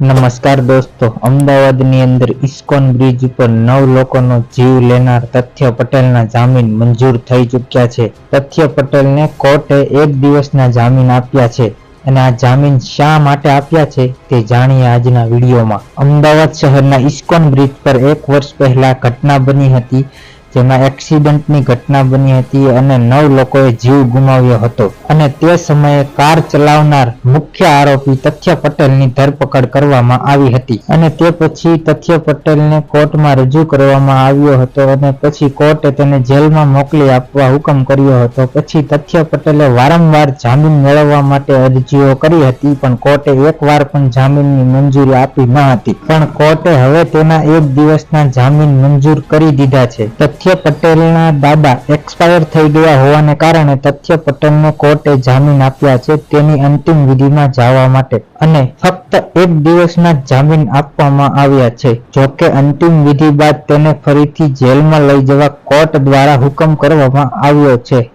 નમસ્કાર દોસ્તો, અમદાવાદની અંદર ઇસ્કોન બ્રિજ ઉપર નવ લોકોનો જીવ લેનાર તથ્ય પટેલના જામીન મંજૂર થઈ ચૂક્યા છે. તથ્ય પટેલને કોર્ટે એક દિવસના જામીન આપ્યા છે અને આ જામીન શા માટે આપ્યા છે તે જાણીએ આજના વિડીયોમાં. અમદાવાદ શહેરના ઇસ્કોન બ્રિજ પર એક વર્ષ પહેલા ઘટના બની હતી જેમાં એક્સિડન્ટની ઘટના બની હતી અને નવ લોકોએ જીવ ગુમાવ્યો હતો. અને તે સમયે કાર ચલાવનાર મુખ્ય આરોપી તથ્ય પટેલની ધરપકડ કરવામાં આવી હતી. અને તે પછી તથ્ય પટેલને કોર્ટમાં રજૂ કરવામાં આવ્યો હતો અને પછી કોર્ટે તેને જેલમાં મોકલી આપવા હુકમ કર્યો હતો. પછી તથ્ય પટેલે વારંવાર જામીન મેળવવા માટે અરજીઓ કરી હતી, પણ કોર્ટે એકવાર પણ જામીનની મંજૂરી આપી ન હતી. પણ કોર્ટે હવે તેના એક દિવસના જામીન મંજૂર કરી દીધા છે. તથ્ય પટેલના દાદા એક્સપાયર થઈ ગયા હોવાને કારણે તથ્ય પટેલને કોર્ટે જામીન આપ્યા છે તેની અંતિમ વિધિમાં જવા માટે અને ફક્ત એક દિવસના જામીન આપવામાં આવ્યા છે. જોકે અંતિમ વિધિ બાદ તેને ફરીથી જેલમાં લઈ જવા કોર્ટ દ્વારા હુકમ કરવામાં આવ્યો છે.